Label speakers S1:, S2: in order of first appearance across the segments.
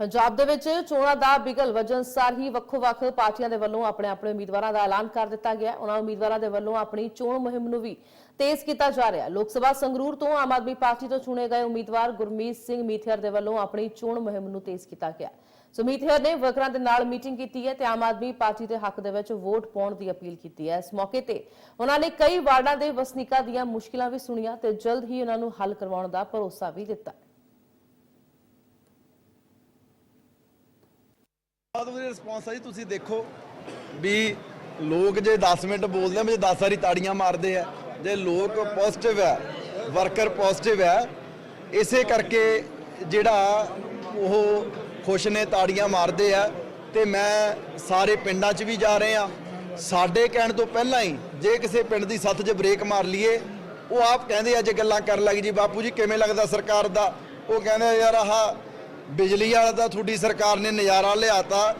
S1: ਪੰਜਾਬ ਦੇ ਵਿੱਚ ਚੋਣਾਂ ਦਾ ਬਿਗਲ ਵਜਨ ਸਾਰ ਹੀ ਵੱਖੋ-ਵੱਖ ਪਾਰਟੀਆਂ ਦੇ ਵੱਲੋਂ ਆਪਣੇ ਆਪਣੇ ਉਮੀਦਵਾਰਾਂ ਦਾ ਐਲਾਨ ਕਰ ਦਿੱਤਾ ਗਿਆ ਉਹਨਾਂ ਉਮੀਦਵਾਰਾਂ ਦੇ ਵੱਲੋਂ ਆਪਣੀ ਚੋਣ ਮੁਹਿੰਮ ਨੂੰ ਵੀ ਤੇਜ਼ ਕੀਤਾ ਜਾ ਰਿਹਾ ਲੋਕ ਸਭਾ ਸੰਗਰੂਰ ਤੋਂ ਆਮ ਆਦਮੀ ਪਾਰਟੀ ਤੋਂ ਚੁਣੇ ਗਏ ਉਮੀਦਵਾਰ ਗੁਰਮੀਤ ਸਿੰਘ ਮੀਥਿਅਰ ਦੇ ਵੱਲੋਂ ਆਪਣੀ ਚੋਣ ਮੁਹਿੰਮ ਨੂੰ ਤੇਜ਼ ਕੀਤਾ ਗਿਆ ਸੋ ਮੀਥਿਅਰ ਨੇ ਵਰਕਰਾਂ ਦੇ ਨਾਲ ਮੀਟਿੰਗ ਕੀਤੀ ਹੈ ਤੇ ਆਮ ਆਦਮੀ ਪਾਰਟੀ ਦੇ ਹੱਕ ਦੇ ਵਿੱਚ ਵੋਟ ਪਾਉਣ ਦੀ ਅਪੀਲ ਕੀਤੀ ਹੈ। ਇਸ ਮੌਕੇ ਤੇ ਉਹਨਾਂ ਨੇ ਕਈ ਵਾਰਡਾਂ ਦੇ ਵਸਨੀਕਾਂ ਦੀਆਂ ਮੁਸ਼ਕਿਲਾਂ ਵੀ ਸੁਣੀਆਂ ਤੇ ਜਲਦ ਹੀ ਉਹਨਾਂ ਨੂੰ ਹੱਲ ਕਰਵਾਉਣ ਦਾ ਭਰੋਸਾ ਵੀ ਦਿੱਤਾ।
S2: ਬਹੁਤ ਵਧੀਆ ਰਿਸਪੌਂਸ ਆ ਜੀ, ਤੁਸੀਂ ਦੇਖੋ ਵੀ ਲੋਕ ਜੇ 10 ਮਿੰਟ ਬੋਲਦੇ ਆ ਮੈਨੂੰ 10 ਵਾਰੀ ਤਾੜੀਆਂ ਮਾਰਦੇ ਆ, ਜੇ ਲੋਕ ਪੋਜ਼ਿਟਿਵ ਹੈ ਵਰਕਰ ਪੋਜ਼ਿਟਿਵ ਹੈ ਇਸੇ ਕਰਕੇ ਜਿਹੜਾ ਉਹ ਖੁਸ਼ ਨੇ, ਤਾੜੀਆਂ ਮਾਰਦੇ ਆ, ਤੇ ਮੈਂ ਸਾਰੇ ਪਿੰਡਾਂ 'ਚ ਵੀ ਜਾ ਰਹੇ ਆ। ਸਾਡੇ ਕਹਿਣ ਤੋਂ ਪਹਿਲਾਂ ਹੀ ਜੇ ਕਿਸੇ ਪਿੰਡ ਦੀ ਸੱਥ 'ਚ ਬ੍ਰੇਕ ਮਾਰ ਲਈਏ, ਉਹ ਆਪ ਕਹਿੰਦੇ ਆ, ਜੇ ਗੱਲਾਂ ਕਰਨ ਲੱਗ ਜੀ, ਬਾਪੂ ਜੀ ਕਿਵੇਂ ਲੱਗਦਾ ਸਰਕਾਰ ਦਾ? ਉਹ ਕਹਿੰਦੇ ਯਾਰ ਆਹ ਬਿਜਲੀ ਵਾਲਾ ਤਾਂ ਤੁਹਾਡੀ ਸਰਕਾਰ ਨੇ ਨਜ਼ਾਰਾ ਲਿਆਤਾ,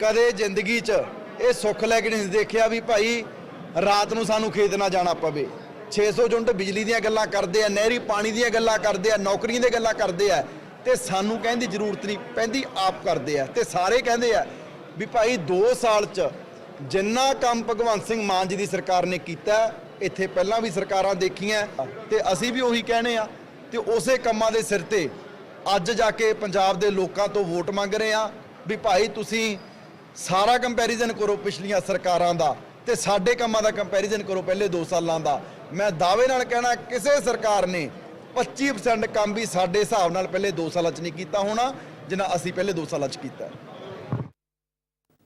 S2: ਕਦੇ ਜ਼ਿੰਦਗੀ 'ਚ ਇਹ ਸੁੱਖ ਲੈ ਕੇ ਨਹੀਂ ਦੇਖਿਆ ਵੀ ਭਾਈ ਰਾਤ ਨੂੰ ਸਾਨੂੰ ਖੇਤ ਨਾ ਜਾਣਾ ਪਵੇ। 600 ਯੂਨਿਟ ਬਿਜਲੀ ਦੀਆਂ ਗੱਲਾਂ ਕਰਦੇ ਆ, ਨਹਿਰੀ ਪਾਣੀ ਦੀਆਂ ਗੱਲਾਂ ਕਰਦੇ ਆ, ਨੌਕਰੀਆਂ ਦੀਆਂ ਗੱਲਾਂ ਕਰਦੇ ਆ, ਤੇ ਸਾਨੂੰ ਕਹਿੰਦੀ ਜ਼ਰੂਰਤ ਨਹੀਂ ਪੈਂਦੀ ਆਪ ਕਰਦੇ ਆ, ਤੇ ਸਾਰੇ ਕਹਿੰਦੇ ਆ ਵੀ ਭਾਈ 2 ਸਾਲ 'ਚ ਜਿੰਨਾ ਕੰਮ ਭਗਵੰਤ ਸਿੰਘ ਮਾਨ ਜੀ ਦੀ ਸਰਕਾਰ ਨੇ ਕੀਤਾ, ਇੱਥੇ ਪਹਿਲਾਂ ਵੀ ਸਰਕਾਰਾਂ ਦੇਖੀਆਂ, ਤੇ ਅਸੀਂ ਵੀ ਉਹੀ ਕਹਿੰਦੇ ਆ, ਤੇ ਉਸੇ ਕੰਮਾਂ ਦੇ ਸਿਰ ਤੇ ਅੱਜ ਜਾ ਕੇ ਪੰਜਾਬ ਦੇ ਲੋਕਾਂ ਤੋਂ ਵੋਟ ਮੰਗ ਰਹੇ ਆ ਵੀ ਭਾਈ ਤੁਸੀਂ ਸਾਰਾ ਕੰਪੈਰੀਜ਼ਨ ਕਰੋ ਪਿਛਲੀਆਂ ਸਰਕਾਰਾਂ ਦਾ ਤੇ ਸਾਡੇ ਕੰਮਾਂ ਦਾ ਕੰਪੈਰੀਜ਼ਨ ਕਰੋ ਪਹਿਲੇ 2 ਸਾਲਾਂ ਦਾ। ਮੈਂ ਦਾਅਵੇ ਨਾਲ ਕਹਿਣਾ, ਕਿਸੇ ਸਰਕਾਰ ਨੇ 25% ਕੰਮ ਵੀ ਸਾਡੇ ਹਿਸਾਬ ਨਾਲ ਪਹਿਲੇ 2 ਸਾਲਾਂ 'ਚ ਨਹੀਂ ਕੀਤਾ ਹੋਣਾ, ਜਿੰਨਾ ਅਸੀਂ ਪਹਿਲੇ 2 ਸਾਲਾਂ 'ਚ ਕੀਤਾ।